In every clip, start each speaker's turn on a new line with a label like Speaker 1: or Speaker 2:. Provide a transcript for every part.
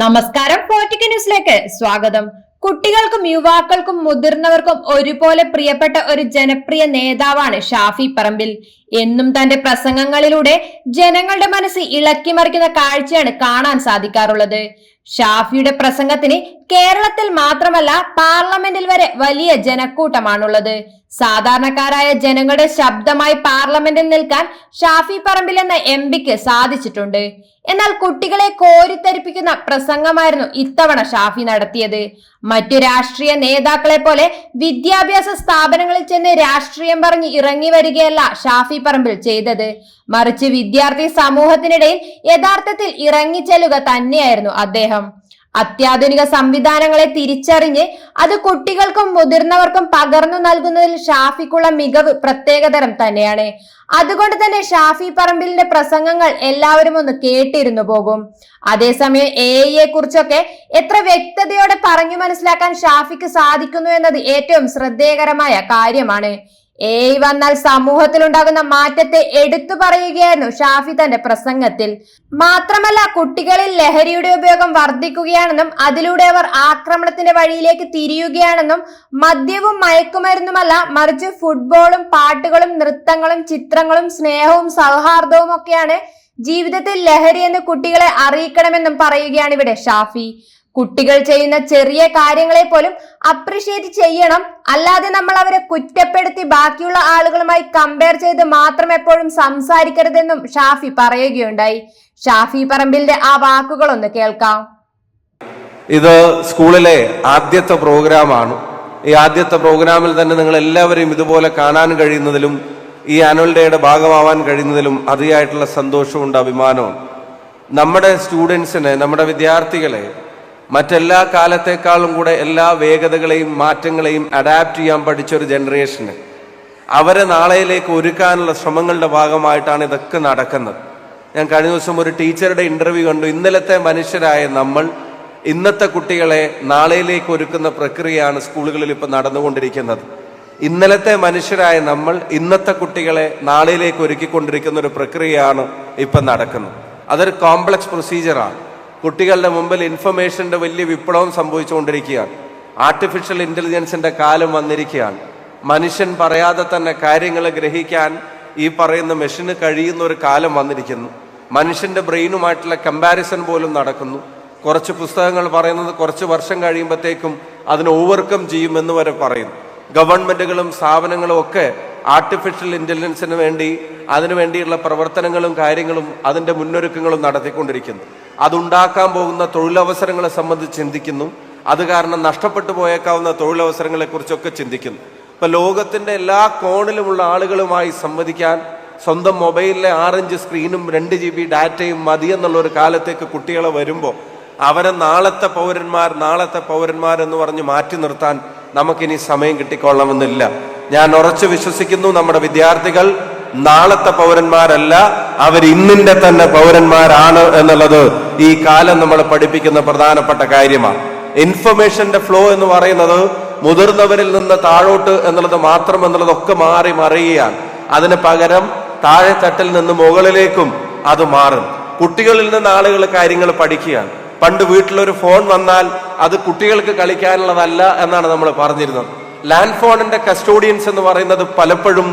Speaker 1: നമസ്കാരം പോറ്റിക്ക ന്യൂസിലേക്ക് സ്വാഗതം. കുട്ടികൾക്കും യുവാക്കൾക്കും മുതിർന്നവർക്കും ഒരുപോലെ പ്രിയപ്പെട്ട ഒരു ജനപ്രിയ നേതാവാണ് ഷാഫി പറമ്പിൽ. എന്നും തന്റെ പ്രസംഗങ്ങളിലൂടെ ജനങ്ങളുടെ മനസ്സ് ഇളക്കിമറിക്കുന്ന കാഴ്ചയാണ് കാണാൻ സാധിക്കാറുള്ളത്. ഷാഫിയുടെ പ്രസംഗത്തിന് കേരളത്തിൽ മാത്രമല്ല പാർലമെന്റിൽ വരെ വലിയ ജനക്കൂട്ടമാണുള്ളത്. സാധാരണക്കാരായ ജനങ്ങളുടെ ശബ്ദമായി പാർലമെന്റിൽ നിൽക്കാൻ ഷാഫി പറമ്പിൽ എന്ന എം പിക്ക് സാധിച്ചിട്ടുണ്ട്. എന്നാൽ കുട്ടികളെ കോരിത്തരിപ്പിക്കുന്ന പ്രസംഗമായിരുന്നു ഇത്തവണ ഷാഫി നടത്തിയത്. മറ്റു രാഷ്ട്രീയ നേതാക്കളെ പോലെ വിദ്യാഭ്യാസ സ്ഥാപനങ്ങളിൽ ചെന്ന് രാഷ്ട്രീയം പറഞ്ഞ് ഇറങ്ങി വരികയല്ല ഷാഫി പറമ്പിൽ ചെയ്തത്. മറിച്ച് വിദ്യാർത്ഥി സമൂഹത്തിനിടയിൽ യഥാർത്ഥത്തിൽ ഇറങ്ങിച്ചെല്ലുക തന്നെയായിരുന്നു അദ്ദേഹം. അത്യാധുനിക സംവിധാനങ്ങളെ തിരിച്ചറിഞ്ഞ് അത് കുട്ടികൾക്കും മുതിർന്നവർക്കും പകർന്നു നൽകുന്നതിൽ ഷാഫിക്കുള്ള മികവ് പ്രത്യേകതരം തന്നെയാണ്. അതുകൊണ്ട് തന്നെ ഷാഫി പറമ്പിലിന്റെ പ്രസംഗങ്ങൾ എല്ലാവരും ഒന്ന് കേട്ടിരുന്നു പോകും. അതേസമയം എ ഐയെ കുറിച്ചൊക്കെ എത്ര വ്യക്തതയോടെ പറഞ്ഞു മനസ്സിലാക്കാൻ ഷാഫിക്ക് സാധിക്കുന്നു എന്നത് ഏറ്റവും ശ്രദ്ധേയകരമായ കാര്യമാണ്. ഐ വന്നാൽ സമൂഹത്തിൽ ഉണ്ടാകുന്ന മാറ്റത്തെ എടുത്തു പറയുകയായിരുന്നു ഷാഫി തന്റെ പ്രസംഗത്തിൽ. മാത്രമല്ല കുട്ടികളിൽ ലഹരിയുടെ ഉപയോഗം വർദ്ധിക്കുകയാണെന്നും അതിലൂടെ അവർ ആക്രമണത്തിന്റെ വഴിയിലേക്ക് തിരിയുകയാണെന്നും മദ്യവും മയക്കുമരുന്നുമല്ല മറിച്ച് ഫുട്ബോളും പാട്ടുകളും നൃത്തങ്ങളും ചിത്രങ്ങളും സ്നേഹവും സൗഹാർദ്ദവും ഒക്കെയാണ് ജീവിതത്തിൽ ലഹരി എന്ന് കുട്ടികളെ അറിയിക്കണമെന്നും പറയുകയാണ് ഇവിടെ ഷാഫി. കുട്ടികൾ ചെയ്യുന്ന ചെറിയ കാര്യങ്ങളെ പോലും അപ്രിഷിയേറ്റ് ചെയ്യണം. അല്ലാതെ നമ്മൾ അവരെ കുറ്റപ്പെടുത്തി ബാക്കിയുള്ള ആളുകളുമായി കമ്പയർ ചെയ്ത് മാത്രം എപ്പോഴും സംസാരിക്കരുതെന്നും ഷാഫി പറയുകയുണ്ടായി. ഷാഫി പറമ്പിലിന്റെ ആ വാക്കുകൾ ഒന്ന് കേൾക്കാം.
Speaker 2: ഇത് സ്കൂളിലെ ആദ്യത്തെ പ്രോഗ്രാമാണ്. ഈ ആദ്യത്തെ പ്രോഗ്രാമിൽ തന്നെ നിങ്ങൾ എല്ലാവരെയും ഇതുപോലെ കാണാൻ കഴിയുന്നതിലും ഈ ആനുവൽ ഡേയുടെ ഭാഗമാവാൻ കഴിയുന്നതിലും അതിയായിട്ടുള്ള സന്തോഷമുണ്ട് അഭിമാനവും. നമ്മുടെ സ്റ്റുഡൻസിനെ നമ്മുടെ വിദ്യാർത്ഥികളെ മറ്റെല്ലാ കാലത്തേക്കാളും കൂടെ എല്ലാ വേഗതകളെയും മാറ്റങ്ങളെയും അഡാപ്റ്റ് ചെയ്യാൻ പഠിച്ച ഒരു ജനറേഷന് അവരെ നാളെയിലേക്ക് ഒരുക്കാനുള്ള ശ്രമങ്ങളുടെ ഭാഗമായിട്ടാണ് ഇതൊക്കെ നടക്കുന്നത്. ഞാൻ കഴിഞ്ഞ ദിവസം ഒരു ടീച്ചറുടെ ഇന്റർവ്യൂ കണ്ടു. ഇന്നലത്തെ മനുഷ്യരായ നമ്മൾ ഇന്നത്തെ കുട്ടികളെ നാളെയിലേക്ക് ഒരുക്കുന്ന പ്രക്രിയയാണ് സ്കൂളുകളിൽ ഇപ്പം നടന്നുകൊണ്ടിരിക്കുന്നത്. ഇന്നലത്തെ മനുഷ്യരായ നമ്മൾ ഇന്നത്തെ കുട്ടികളെ നാളെയിലേക്ക് ഒരുക്കിക്കൊണ്ടിരിക്കുന്ന ഒരു പ്രക്രിയയാണ് ഇപ്പം നടക്കുന്നത്. അതൊരു കോംപ്ലക്സ് പ്രൊസീജിയറാണ് കുട്ടികളുടെ മുമ്പിൽ ഇൻഫർമേഷന്റെ വലിയ വിപ്ലവം സംഭവിച്ചുകൊണ്ടിരിക്കുകയാണ്. ആർട്ടിഫിഷ്യൽ ഇന്റലിജൻസിന്റെ കാലം വന്നിരിക്കുകയാണ്. മനുഷ്യൻ പറയാതെ തന്നെ കാര്യങ്ങൾ ഗ്രഹിക്കാൻ ഈ പറയുന്ന മെഷീന് കഴിയുന്ന ഒരു കാലം വന്നിരിക്കുന്നു. മനുഷ്യന്റെ ബ്രെയിനുമായിട്ടുള്ള കമ്പാരിസൺ പോലും നടക്കുന്നു. കുറച്ച് പുസ്തകങ്ങൾ പറയുന്നത് കുറച്ച് വർഷം കഴിയുമ്പോഴത്തേക്കും അതിനെ ഓവർകം ചെയ്യുമെന്ന് വരെ പറയുന്നു. ഗവൺമെന്റുകളും സ്ഥാപനങ്ങളും ഒക്കെ ആർട്ടിഫിഷ്യൽ ഇന്റലിജൻസിന് വേണ്ടി അതിനുവേണ്ടിയുള്ള പ്രവർത്തനങ്ങളും കാര്യങ്ങളും അതിന്റെ മുന്നൊരുക്കങ്ങളും നടത്തിക്കൊണ്ടിരിക്കുന്നു. അതുണ്ടാക്കാൻ പോകുന്ന തൊഴിലവസരങ്ങളെ സംബന്ധിച്ച് ചിന്തിക്കുന്നു. അത് കാരണം നഷ്ടപ്പെട്ടു പോയേക്കാവുന്ന തൊഴിലവസരങ്ങളെക്കുറിച്ചൊക്കെ ചിന്തിക്കുന്നു. ഇപ്പൊ ലോകത്തിന്റെ എല്ലാ കോണിലുമുള്ള ആളുകളുമായി സംവദിക്കാൻ സ്വന്തം മൊബൈലിലെ ആറഞ്ച് സ്ക്രീനും രണ്ട് ജി ബി ഡാറ്റയും മതി എന്നുള്ള ഒരു കാലത്തേക്ക് കുട്ടികളെ വരുമ്പോൾ അവരെ നാളത്തെ പൗരന്മാർ നാളത്തെ പൗരന്മാർ എന്ന് പറഞ്ഞ് മാറ്റി നിർത്താൻ നമുക്കിനി സമയം കിട്ടിക്കൊള്ളണമെന്നില്ല. ഞാൻ ഉറച്ചു വിശ്വസിക്കുന്നു നമ്മുടെ വിദ്യാർത്ഥികൾ നാളത്തെ പൗരന്മാരല്ല അവർ ഇന്നിന്റെ തന്നെ പൗരന്മാരാണ് എന്നുള്ളത് ഈ കാലം നമ്മൾ പഠിപ്പിക്കുന്ന പ്രധാനപ്പെട്ട കാര്യമാണ്. ഇൻഫർമേഷന്റെ ഫ്ലോ എന്ന് പറയുന്നത് മുതിർന്നവരിൽ നിന്ന് താഴോട്ട് എന്നുള്ളത് മാത്രം എന്നുള്ളതൊക്കെ മാറി മറിയുകയാണ്. അതിന് പകരം താഴെത്തട്ടിൽ നിന്ന് മുകളിലേക്കും അത് മാറും. കുട്ടികളിൽ നിന്ന് ആളുകൾ കാര്യങ്ങൾ പഠിക്കുകയാണ്. പണ്ട് വീട്ടിലൊരു ഫോൺ വന്നാൽ അത് കുട്ടികൾക്ക് കളിക്കാനുള്ളതല്ല എന്നാണ് നമ്മൾ പറഞ്ഞിരുന്നത്. ലാൻഡ് ഫോണിന്റെ കസ്റ്റോഡിയൻസ് എന്ന് പറയുന്നത് പലപ്പോഴും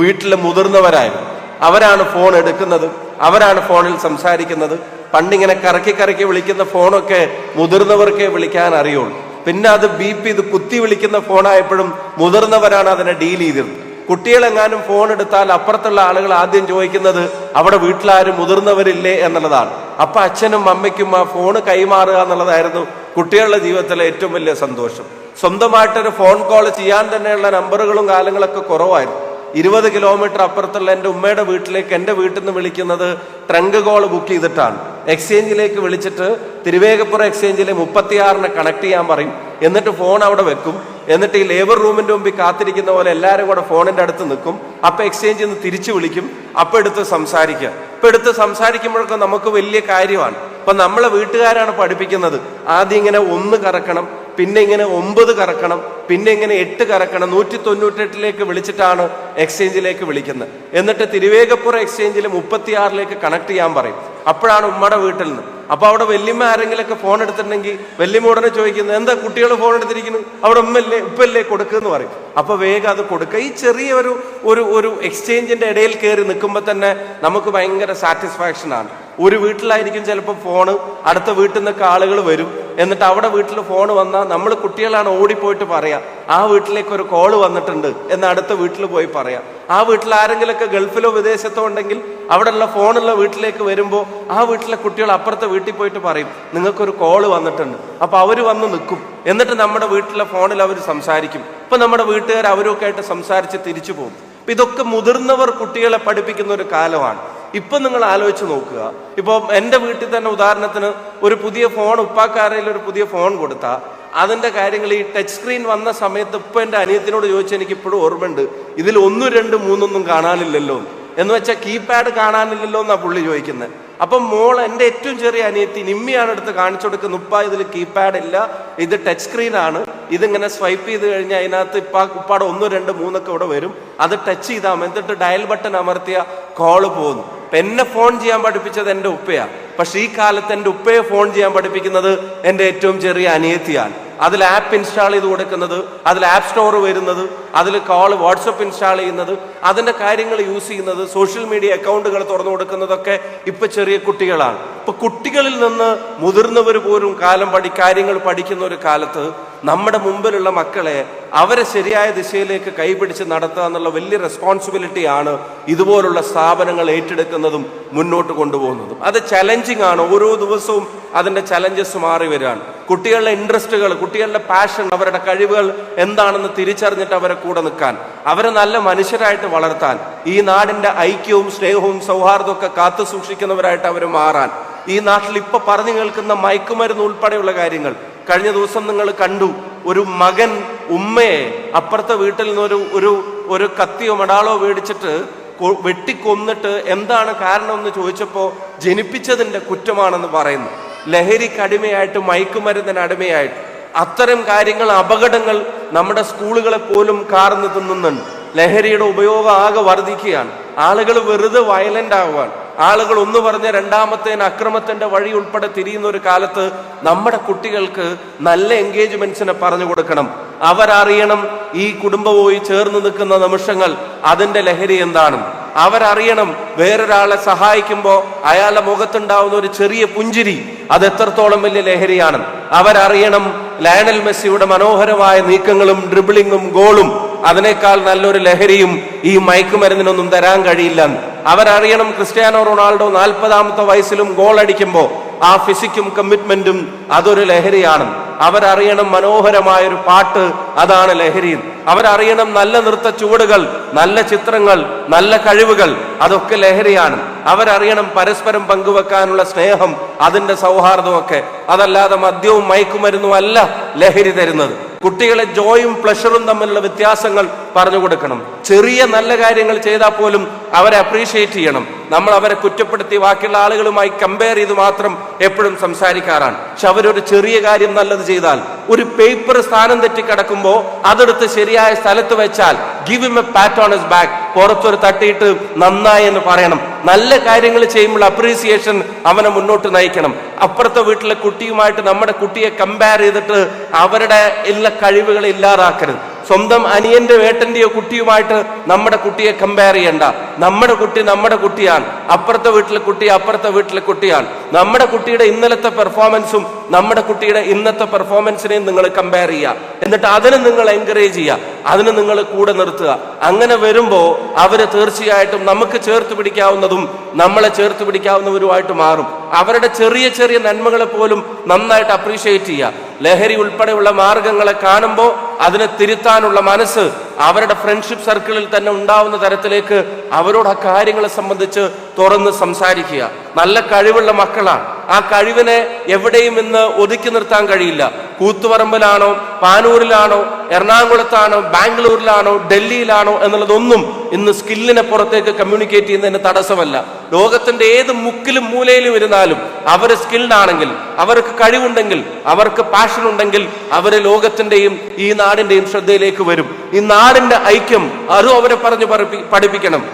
Speaker 2: വീട്ടിലെ മുതിർന്നവരായിരുന്നു. അവരാണ് ഫോൺ എടുക്കുന്നത് അവരാണ് ഫോണിൽ സംസാരിക്കുന്നത്. പണ്ടിങ്ങനെ കറക്കി കറക്കി വിളിക്കുന്ന ഫോണൊക്കെ മുതിർന്നവർക്കേ വിളിക്കാൻ അറിയുള്ളൂ. പിന്നെ അത് ബീപ്പ് ചെയ്ത് കുത്തി വിളിക്കുന്ന ഫോണായപ്പോഴും മുതിർന്നവരാണ് അതിനെ ഡീൽ ചെയ്തിരുന്നത്. കുട്ടികളെങ്ങാനും ഫോൺ എടുത്താൽ അപ്പുറത്തുള്ള ആളുകൾ ആദ്യം ചോദിക്കുന്നത് അവിടെ വീട്ടിലാരും മുതിർന്നവരില്ലേ എന്നുള്ളതാണ്. അപ്പൊ അച്ഛനും അമ്മയ്ക്കും ആ ഫോണ് കൈമാറുക എന്നുള്ളതായിരുന്നു കുട്ടികളുടെ ജീവിതത്തിലെ ഏറ്റവും വലിയ സന്തോഷം. സ്വന്തമായിട്ടൊരു ഫോൺ കോൾ ചെയ്യാൻ തന്നെയുള്ള നമ്പറുകളും കാലങ്ങളൊക്കെ കുറവായിരുന്നു. ഇരുപത് കിലോമീറ്റർ അപ്പുറത്തുള്ള എന്റെ ഉമ്മയുടെ വീട്ടിലേക്ക് എന്റെ വീട്ടിൽ നിന്ന് വിളിക്കുന്നത് ട്രങ്ക് കോൾ ബുക്ക് ചെയ്തിട്ടാണ്. എക്സ്ചേഞ്ചിലേക്ക് വിളിച്ചിട്ട് തിരുവേഗപ്പുറം എക്സ്ചേഞ്ചിലെ മുപ്പത്തിയാറിന് കണക്ട് ചെയ്യാൻ പറയും. എന്നിട്ട് ഫോൺ അവിടെ വെക്കും. എന്നിട്ട് ഈ ലേബർ റൂമിന്റെ മുമ്പിൽ കാത്തിരിക്കുന്ന പോലെ എല്ലാവരും കൂടെ ഫോണിന്റെ അടുത്ത് നിൽക്കും. അപ്പൊ എക്സ്ചേഞ്ചിൽ നിന്ന് തിരിച്ചു വിളിക്കും. അപ്പൊ എടുത്ത് സംസാരിക്കുക. അപ്പൊ എടുത്ത് സംസാരിക്കുമ്പോഴൊക്കെ നമുക്ക് വലിയ കാര്യമാണ്. അപ്പൊ നമ്മളെ വീട്ടുകാരാണ് പഠിപ്പിക്കുന്നത്. ആദ്യം ഇങ്ങനെ ഒന്ന് കറക്കണം പിന്നെ ഇങ്ങനെ ഒമ്പത് കറക്കണം പിന്നെ ഇങ്ങനെ എട്ട് കറക്കണം. നൂറ്റി തൊണ്ണൂറ്റെട്ടിലേക്ക് വിളിച്ചിട്ടാണ് എക്സ്ചേഞ്ചിലേക്ക് വിളിക്കുന്നത്. എന്നിട്ട് തിരുവേഗപ്പുറം എക്സ്ചേഞ്ചിൽ മുപ്പത്തിയാറിലേക്ക് കണക്ട് ചെയ്യാൻ പറയും. അപ്പോഴാണ് ഉമ്മയുടെ വീട്ടിൽ നിന്ന്. അപ്പൊ അവിടെ വല്യമ്മ ആരെങ്കിലൊക്കെ ഫോൺ എടുത്തിട്ടുണ്ടെങ്കിൽ വല്യമ്മ ഉടനെ ചോദിക്കുന്നത് എന്താ കുട്ടികൾ ഫോൺ എടുത്തിരിക്കുന്നു? അവിടെ ഉമ്മല്ലേ ഉപ്പല്ലേ കൊടുക്കുന്ന് പറയും. അപ്പൊ വേഗം അത് കൊടുക്കുക ഈ ചെറിയ ഒരു ഒരു ഒരു എക്സ്ചേഞ്ചിന്റെ ഇടയിൽ കയറി നിൽക്കുമ്പോൾ തന്നെ നമുക്ക് ഭയങ്കര സാറ്റിസ്ഫാക്ഷൻ ആണ്. ഒരു വീട്ടിലായിരിക്കും ചിലപ്പോൾ ഫോണ് അടുത്ത വീട്ടിൽ നിന്നൊക്കെ ആളുകൾ വരും. എന്നിട്ട് അവിടെ വീട്ടിൽ ഫോൺ വന്നാൽ നമ്മൾ കുട്ടികളാണ് ഓടിപ്പോയിട്ട് പറയാം ആ വീട്ടിലേക്ക് ഒരു കോൾ വന്നിട്ടുണ്ട് എന്ന് അടുത്ത വീട്ടിൽ പോയി പറയാം. ആ വീട്ടിൽ ആരെങ്കിലുമൊക്കെ ഗൾഫിലോ വിദേശത്തോ ഉണ്ടെങ്കിൽ അവിടെയുള്ള ഫോണുള്ള വീട്ടിലേക്ക് വരുമ്പോൾ ആ വീട്ടിലെ കുട്ടികൾ അപ്പുറത്തെ വീട്ടിൽ പോയിട്ട് പറയും നിങ്ങൾക്കൊരു കോൾ വന്നിട്ടുണ്ട്. അപ്പോൾ അവർ വന്ന് നിൽക്കും. എന്നിട്ട് നമ്മുടെ വീട്ടിലെ ഫോണിൽ അവർ സംസാരിക്കും. ഇപ്പൊ നമ്മുടെ വീട്ടുകാർ അവരൊക്കെ ആയിട്ട് സംസാരിച്ച് തിരിച്ചു പോകും. അപ്പൊ ഇതൊക്കെ മുതിർന്നവർ കുട്ടികളെ പഠിപ്പിക്കുന്ന ഒരു കാലമാണ്. ഇപ്പൊ നിങ്ങൾ ആലോചിച്ച് നോക്കുക. ഇപ്പൊ എന്റെ വീട്ടിൽ തന്നെ ഉദാഹരണത്തിന് ഒരു പുതിയ ഫോൺ ഉപ്പാക്കാരയിൽ ഒരു പുതിയ ഫോൺ കൊടുത്താൽ അതിന്റെ കാര്യങ്ങൾ ഈ ടച്ച് സ്ക്രീൻ വന്ന സമയത്ത് ഇപ്പൊ എന്റെ അനിയത്തിനോട് ചോദിച്ചാൽ എനിക്ക് ഇപ്പോഴും ഓർമ്മയുണ്ട് ഇതിൽ ഒന്നും രണ്ട് മൂന്നൊന്നും കാണാനില്ലല്ലോ എന്ന് വെച്ചാൽ കീപാഡ് കാണാനില്ലല്ലോ എന്നാ പുള്ളി ചോദിക്കുന്നത് അപ്പം മോൾ എന്റെ ഏറ്റവും ചെറിയ അനിയത്തി നിമ്മിയാണ് എടുത്ത് കാണിച്ചു കൊടുക്കുന്നത് ഉപ്പ ഇതിൽ കീപാഡ് ഇല്ല. ഇത് ടച്ച് സ്ക്രീൻ ആണ്. ഇതിങ്ങനെ സ്വൈപ്പ് ചെയ്ത് കഴിഞ്ഞാൽ അതിനകത്ത് ഇപ്പ ഉപ്പാടെ ഒന്ന് രണ്ട് മൂന്നൊക്കെ ഇവിടെ വരും. അത് ടച്ച് ചെയ്താൽ. എന്നിട്ട് ഡയൽ ബട്ടൺ അമർത്തിയ കോൾ പോകുന്നു. അപ്പൊ എന്നെ ഫോൺ ചെയ്യാൻ പഠിപ്പിച്ചത് എന്റെ ഉപ്പയാണ് പക്ഷെ ഈ കാലത്ത് എന്റെ ഉപ്പയെ ഫോൺ ചെയ്യാൻ പഠിപ്പിക്കുന്നത് എന്റെ ഏറ്റവും ചെറിയ അനിയത്തിയാണ്. അതിൽ ആപ്പ് ഇൻസ്റ്റാൾ ചെയ്ത് കൊടുക്കുന്നത് അതിൽ ആപ്പ് സ്റ്റോർ വരുന്നത് അതിൽ കോൾ വാട്സപ്പ് ഇൻസ്റ്റാൾ ചെയ്യുന്നത് അതിന്റെ കാര്യങ്ങൾ യൂസ് ചെയ്യുന്നത് സോഷ്യൽ മീഡിയ അക്കൗണ്ടുകൾ തുറന്നു കൊടുക്കുന്നതൊക്കെ ഇപ്പൊ ചെറിയ കുട്ടികളാണ്. ഇപ്പൊ കുട്ടികളിൽ നിന്ന് മുതിർന്നവർ പോലും കാലം പഠി കാര്യങ്ങൾ പഠിക്കുന്ന ഒരു കാലത്ത് നമ്മുടെ മുമ്പിലുള്ള മക്കളെ അവരെ ശരിയായ ദിശയിലേക്ക് കൈപിടിച്ച് നടത്തുക എന്നുള്ള വലിയ റെസ്പോൺസിബിലിറ്റി ആണ് ഇതുപോലുള്ള സ്ഥാപനങ്ങൾ ഏറ്റെടുക്കുന്നതും മുന്നോട്ട് കൊണ്ടുപോകുന്നതും. അത് ചലഞ്ചിങ് ആണ്. ഓരോ ദിവസവും അതിന്റെ ചലഞ്ചസ് മാറി വരികയാണ്. കുട്ടികളുടെ ഇൻട്രസ്റ്റുകൾ കുട്ടികളുടെ പാഷൻ അവരുടെ കഴിവുകൾ എന്താണെന്ന് തിരിച്ചറിഞ്ഞിട്ട് അവരെ കൂടെ നിൽക്കാൻ അവരെ നല്ല മനുഷ്യരായിട്ട് വളർത്താൻ ഈ നാടിന്റെ ഐക്യവും സ്നേഹവും സൗഹാർദ്ദവും ഒക്കെ കാത്തു സൂക്ഷിക്കുന്നവരായിട്ട് അവർ മാറാൻ ഈ നാട്ടിൽ ഇപ്പൊ പറഞ്ഞു കേൾക്കുന്ന മയക്കുമരുന്ന് ഉൾപ്പെടെയുള്ള കാര്യങ്ങൾ കഴിഞ്ഞ ദിവസം നിങ്ങൾ കണ്ടു ഒരു മകൻ ഉമ്മയെ അപ്പുറത്തെ വീട്ടിൽ നിന്ന് ഒരു ഒരു കത്തിയോ മടാളോ മേടിച്ചിട്ട് വെട്ടിക്കൊന്നിട്ട് എന്താണ് കാരണം എന്ന് ചോദിച്ചപ്പോൾ ജനിപ്പിച്ചതിന്റെ കുറ്റമാണെന്ന് പറയുന്നു. ലഹരിക്ക് അടിമയായിട്ട് മയക്കുമരുന്നിന് അടിമയായിട്ട് അത്തരം കാര്യങ്ങൾ അപകടങ്ങൾ നമ്മുടെ സ്കൂളുകളെ പോലും കാർന്നു തിന്നുന്നുണ്ട്. ലഹരിയുടെ ഉപയോഗം ആകെ വർദ്ധിക്കുകയാണ്. ആളുകൾ വെറുതെ വയലന്റ് ആവുകയാണ്. ആളുകൾ ഒന്ന് പറഞ്ഞ രണ്ടാമത്തേന് അക്രമത്തിന്റെ വഴി ഉൾപ്പെടെ തിരിയുന്ന ഒരു കാലത്ത് നമ്മുടെ കുട്ടികൾക്ക് നല്ല എൻഗേജ്മെന്റ്സിനെ പറഞ്ഞു കൊടുക്കണം. അവരറിയണം ഈ കുടുംബവുമായി ചേർന്ന് നിൽക്കുന്ന നിമിഷങ്ങൾ അതിന്റെ ലഹരി എന്താണ്. അവരറിയണം വേറൊരാളെ സഹായിക്കുമ്പോൾ അയാളുടെ മുഖത്തുണ്ടാവുന്ന ഒരു ചെറിയ പുഞ്ചിരി അത് എത്രത്തോളം വലിയ ലഹരിയാണ്. അവരറിയണം ലയണൽ മെസ്സിയുടെ മനോഹരമായ നീക്കങ്ങളും ഡ്രിബിളിങ്ങും ഗോളും അതിനേക്കാൾ നല്ലൊരു ലഹരിയും ഈ മയക്കുമരുന്നിനൊന്നും തരാൻ കഴിയില്ല അവരറിയണം ക്രിസ്ത്യാനോ റൊണാൾഡോ നാൽപ്പതാമത്തെ വയസ്സിലും ഗോൾ അടിക്കുമ്പോൾ ആ ഫിസിക്കും കമ്മിറ്റ്മെന്റും അതൊരു ലഹരിയാണ്. അവരറിയണം മനോഹരമായ ഒരു പാട്ട് അതാണ് ലഹരി. അവരറിയണം നല്ല നൃത്ത ചുവടുകൾ നല്ല ചിത്രങ്ങൾ നല്ല കഴിവുകൾ അതൊക്കെ ലഹരിയാണ്. അവരറിയണം പരസ്പരം പങ്കുവെക്കാനുള്ള സ്നേഹം അതിന്റെ സൗഹാർദ്ദമൊക്കെ. അതല്ലാതെ മദ്യവും മയക്കുമരുന്നും അല്ല ലഹരി തരുന്നത്. കുട്ടികളെ ജോയും പ്ലഷറും തമ്മിലുള്ള വ്യത്യാസങ്ങൾ പറഞ്ഞു കൊടുക്കണം. ചെറിയ നല്ല കാര്യങ്ങൾ ചെയ്താൽ പോലും അവരെ അപ്രീഷിയേറ്റ് ചെയ്യണം. നമ്മൾ അവരെ കുറ്റപ്പെടുത്തി ബാക്കിയുള്ള ആളുകളുമായി കമ്പയർ ചെയ്ത് മാത്രം എപ്പോഴും സംസാരിക്കാറാണ്. പക്ഷെ അവരൊരു ചെറിയ കാര്യം നല്ലത് ചെയ്താൽ ഒരു പേപ്പർ സ്ഥാനം തെറ്റി കിടക്കുമ്പോൾ അതെടുത്ത് ശരിയായ സ്ഥലത്ത് വെച്ചാൽ give him a pat on his back പുറത്തൊരു തട്ടിയിട്ട് നന്നായി എന്ന് പറയണം. നല്ല കാര്യങ്ങൾ ചെയ്യുമ്പോൾ അപ്രീസിയേഷൻ അവനെ മുന്നോട്ട് നയിക്കണം. അപ്പുറത്തെ വീട്ടിലെ കുട്ടിയുമായിട്ട് നമ്മുടെ കുട്ടിയെ കമ്പയർ ചെയ്തിട്ട് അവരുടെ എല്ലാ കഴിവുകളെ ഇല്ലാതാക്കരുത്. സ്വന്തം അനിയന്റെ വേട്ടന്റെയോ കുട്ടിയുമായിട്ട് നമ്മുടെ കുട്ടിയെ കമ്പയർ ചെയ്യണ്ട. നമ്മുടെ കുട്ടി നമ്മുടെ കുട്ടിയാണ്. അപ്പുറത്തെ വീട്ടിലെ കുട്ടി അപ്പുറത്തെ വീട്ടിലെ കുട്ടിയാണ്. നമ്മുടെ കുട്ടിയുടെ ഇന്നലത്തെ പെർഫോമൻസും നമ്മുടെ കുട്ടിയുടെ ഇന്നത്തെ പെർഫോമൻസിനെയും നിങ്ങൾ കമ്പയർ ചെയ്യുക. എന്നിട്ട് അതിനെ നിങ്ങൾ എൻകറേജ് ചെയ്യുക. അതിന് നിങ്ങൾ കൂടെ നിർത്തുക. അങ്ങനെ വരുമ്പോൾ അവർ തീർച്ചയായിട്ടും നമുക്ക് ചേർത്ത് പിടിക്കാവുന്നതും നമ്മളെ ചേർത്ത് പിടിക്കാവുന്നവരുമായിട്ട് മാറും. അവരുടെ ചെറിയ ചെറിയ നന്മകളെ പോലും നന്നായിട്ട് അപ്രീഷിയേറ്റ് ചെയ്യുക. ലഹരി ഉൾപ്പെടെയുള്ള മാർഗങ്ങളെ കാണുമ്പോൾ അതിനെ തിരുത്താനുള്ള മനസ്സ് അവരുടെ ഫ്രണ്ട്ഷിപ്പ് സർക്കിളിൽ തന്നെ ഉണ്ടാവുന്ന തരത്തിലേക്ക് അവരോട് ആ കാര്യങ്ങളെ സംബന്ധിച്ച് തുറന്ന് സംസാരിക്കുക. നല്ല കഴിവുള്ള മക്കളാണ് ആ കഴിവിനെ എവിടെയും ഇന്ന് ഒതുക്കി നിർത്താൻ കഴിയില്ല. കൂത്തുപറമ്പിലാണോ പാനൂരിലാണോ എറണാകുളത്താണോ ബാംഗ്ലൂരിലാണോ ഡൽഹിയിലാണോ എന്നുള്ളതൊന്നും ഇന്ന് സ്കില്ലിനെ പുറത്തേക്ക് കമ്മ്യൂണിക്കേറ്റ് ചെയ്യുന്നതിന് തടസ്സമല്ല. ലോകത്തിന്റെ ഏത് മുക്കിലും മൂലയിലും ഇരുന്നാലും അവർ സ്കിൽഡ് ആണെങ്കിൽ അവർക്ക് കഴിവുണ്ടെങ്കിൽ അവർക്ക് പാഷൻ ഉണ്ടെങ്കിൽ അവർ ലോകത്തിന്റെയും ഈ നാടിന്റെയും ശ്രദ്ധയിലേക്ക് വരും. ഈ നാടിന്റെ ഐക്യം അതും അവരെ പറഞ്ഞു പഠിപ്പി- പഠിപ്പിക്കണം.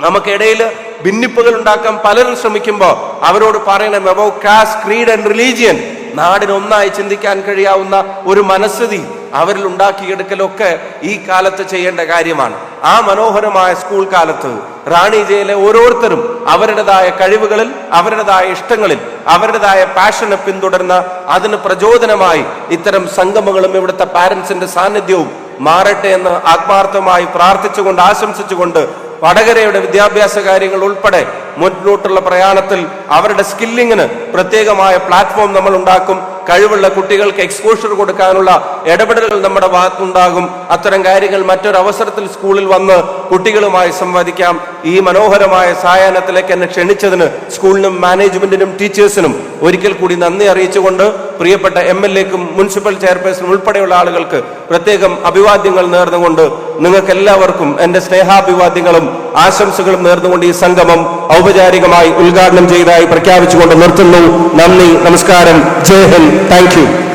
Speaker 2: നമുക്കിടയിൽ ഭിന്നിപ്പുകൾ ഉണ്ടാക്കാൻ പലരും ശ്രമിക്കുമ്പോൾ അവരോട് പറയണം above caste creed and religion നാടിന് ഒന്നായി ചിന്തിക്കാൻ കഴിയാവുന്ന ഒരു മനസ്ഥിതി അവരിൽ ഉണ്ടാക്കിയെടുക്കലൊക്കെ ഈ കാലത്ത് ചെയ്യേണ്ട കാര്യമാണ്. ആ മനോഹരമായ സ്കൂൾ കാലത്ത് റാണി ജയിലെ ഓരോരുത്തരും അവരുടേതായ കഴിവുകളിൽ അവരുടേതായ ഇഷ്ടങ്ങളിൽ അവരുടേതായ പാഷനെ പിന്തുടർന്ന അതിന് പ്രചോദനമായി ഇത്തരം സംഗമങ്ങളും ഇവിടുത്തെ പാരന്റ്സിന്റെ സാന്നിധ്യവും മാറട്ടെ എന്ന് ആത്മാർത്ഥമായി പ്രാർത്ഥിച്ചുകൊണ്ട് ആശംസിച്ചുകൊണ്ട് വടകരയുടെ വിദ്യാഭ്യാസ കാര്യങ്ങൾ ഉൾപ്പെടെ മുന്നോട്ടുള്ള പ്രയാണത്തിൽ അവരുടെ സ്കില്ലിങ്ങിന് പ്രത്യേകമായ പ്ലാറ്റ്ഫോം നമ്മൾ ഉണ്ടാക്കും. കഴിവുള്ള കുട്ടികൾക്ക് എക്സ്പോഷർ കൊടുക്കാനുള്ള ഇടപെടലുകൾ നമ്മുടെ ഭാഗത്തുണ്ടാകും. അത്തരം കാര്യങ്ങൾ മറ്റൊരവസരത്തിൽ സ്കൂളിൽ വന്ന് കുട്ടികളുമായി സംവദിക്കാം. ഈ മനോഹരമായ സായാഹ്നത്തിലേക്ക് എന്നെ ക്ഷണിച്ചതിന് സ്കൂളിനും മാനേജ്മെന്റിനും ടീച്ചേഴ്സിനും ഒരിക്കൽ കൂടി നന്ദി അറിയിച്ചുകൊണ്ട് പ്രിയപ്പെട്ട എം എൽ എക്കും മുനിസിപ്പൽ ചെയർപേഴ്സണും ഉൾപ്പെടെയുള്ള ആളുകൾക്ക് പ്രത്യേകം അഭിവാദ്യങ്ങൾ നേർന്നുകൊണ്ട് നിങ്ങൾക്ക് എല്ലാവർക്കും എന്റെ സ്നേഹാഭിവാദ്യങ്ങളും ആശംസകളും നേർന്നുകൊണ്ട് ഈ സംഗമം ഔപചാരികമായി ഉദ്ഘാടനം ചെയ്തതായി പ്രഖ്യാപിച്ചുകൊണ്ട് നിർത്തുന്നു. നന്ദി നമസ്കാരം. ജയ് ഹിന്ദ്. താങ്ക്